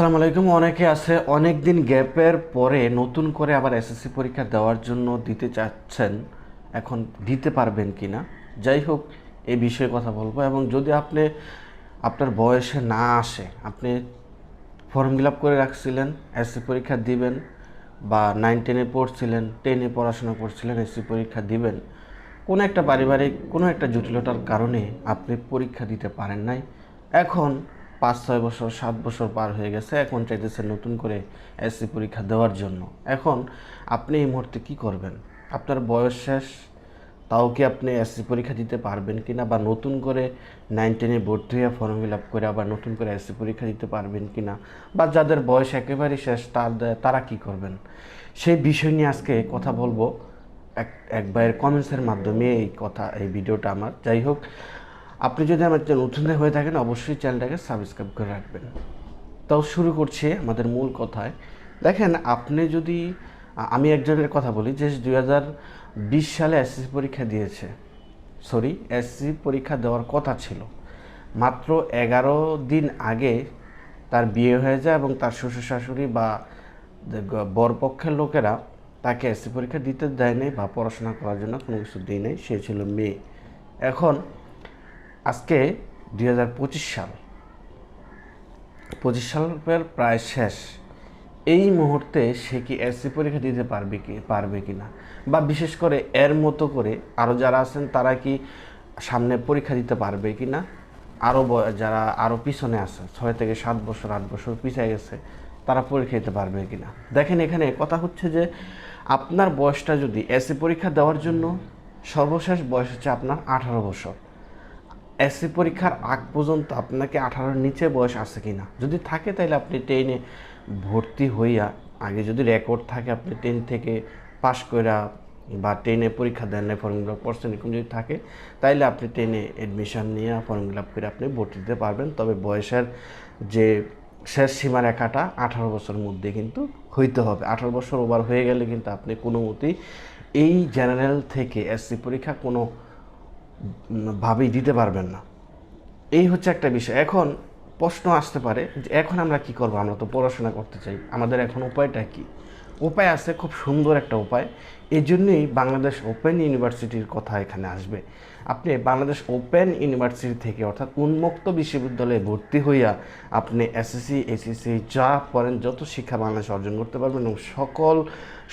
আসসালামু আলাইকুম। অনেকে আছে অনেক দিন গ্যাপের পরে নতুন করে আবার এসএসসি পরীক্ষা দেওয়ার জন্য দিতে চাচ্ছেন, এখন দিতে পারবেন কি না যাই হোক এই বিষয়ে কথা বলব এবং যদি আপনি, আপনার বয়সে না আসে, আপনি ফর্ম ফিল আপ করে রাখছিলেন এসসি পরীক্ষা দিবেন বা নাইন টেনে পড়ছিলেন টেনে পড়াশোনা করছিলেন এসসি পরীক্ষা দিবেন, কোনো একটা পারিবারিক, কোনো একটা জটিলতার কারণে আপনি পরীক্ষা দিতে পারেন নাই। এখন পাঁচ, ছয় বছর, সাত বছর পার হয়ে গেছে, এখন চাইতেছে নতুন করে এসসি পরীক্ষা দেওয়ার জন্য। এখন আপনি এই মুহূর্তে কি করবেন? আপনার বয়স শেষ, তাও কি আপনি এসসি পরীক্ষা দিতে পারবেন কি না বা নতুন করে নাইন টেনে ভর্তি হয়ে ফর্ম ফিল আপ করে আবার নতুন করে এসসি পরীক্ষা দিতে পারবেন কি না বা যাদের বয়স একেবারেই শেষ, তার, তারা কি করবেন? সেই বিষয় নিয়ে আজকে কথা বলব এক এক ভাইয়ের কমেন্টসের মাধ্যমে এই কথা, এই ভিডিওটা আমার। যাই হোক আপনি যদি আমার নতুন হয়ে থাকেন, অবশ্যই চ্যানেলটাকে সাবস্ক্রাইব করে রাখবেন। তাও শুরু করছি আমাদের মূল কথায়। দেখেন, আপনি যদি আমি একজনের কথা বলি যে দুই হাজার বিশ সালে এসএসসি পরীক্ষা দিয়েছে। সরি এসসি পরীক্ষা দেওয়ার কথা ছিল। মাত্র এগারো দিন আগে তার বিয়ে হয়ে যায় এবং তার শ্বশুর শাশুড়ি বা বরপক্ষের লোকেরা তাকে এসসি পরীক্ষা দিতে দেয় বা পড়াশোনা করার জন্য কোনো কিছু দিই নাই। সে ছিল মেয়ে। এখন আজকে দু হাজার পঁচিশ সাল। পঁচিশ সালের প্রায় শেষ। এই মুহূর্তে সে কি এসসি পরীক্ষা দিতে পারবে কি পারবে কি না বা বিশেষ করে এর মতো করে আরও যারা আছেন, তারা কি সামনে পরীক্ষা দিতে পারবে কি না আরও যারা আরও পিছনে আছে, ছয় থেকে সাত বছর, আট বছর পিছিয়ে গেছে, তারা পরীক্ষা দিতে পারবে কি না দেখেন এখানে কথা হচ্ছে যে আপনার বয়সটা যদি এসসি পরীক্ষা দেওয়ার জন্য সর্বশেষ বয়স হচ্ছে আপনার আঠারো বছর। এসসি পরীক্ষার আগ পর্যন্ত আপনাকে আঠারোর নিচে বয়স আছে কি না যদি থাকে তাহলে আপনি টেনে ভর্তি হইয়া, আগে যদি রেকর্ড থাকে আপনি টেন থেকে পাশ কইরা বা টেনে পরীক্ষা দেন না ফর্ম ফিল আপ করছেন এরকম যদি থাকে, তাইলে আপনি টেনে অ্যাডমিশন নিয়ে ফর্ম ফিল আপ করে আপনি ভর্তি দিতে পারবেন। তবে বয়সের যে শেষ সীমারেখাটা আঠারো বছরের মধ্যে কিন্তু হইতে হবে। আঠারো বছর ওভার হয়ে গেলে কিন্তু আপনি কোনো মতেই এই জেনারেল থেকে এসসি পরীক্ষা কোনো ভাবেই দিতে পারবেন না। এই হচ্ছে একটা বিষয়। এখন প্রশ্ন আসতে পারে যে এখন আমরা কি করব? আমরা তো পড়াশোনা করতে চাই। আমাদের এখন উপায়টা কি? উপায় আছে, খুব সুন্দর একটা উপায়। এই জন্যই বাংলাদেশ ওপেন ইউনিভার্সিটির কথা এখানে আসবে। আপনি বাংলাদেশ ওপেন ইউনিভার্সিটি থেকে অর্থাৎ উন্মুক্ত বিশ্ববিদ্যালয়ে ভর্তি হইয়া আপনি এসএসসি এসএসসি যা পড়েন, যত শিক্ষা বাংলাদেশ অর্জন করতে পারবেন এবং সকল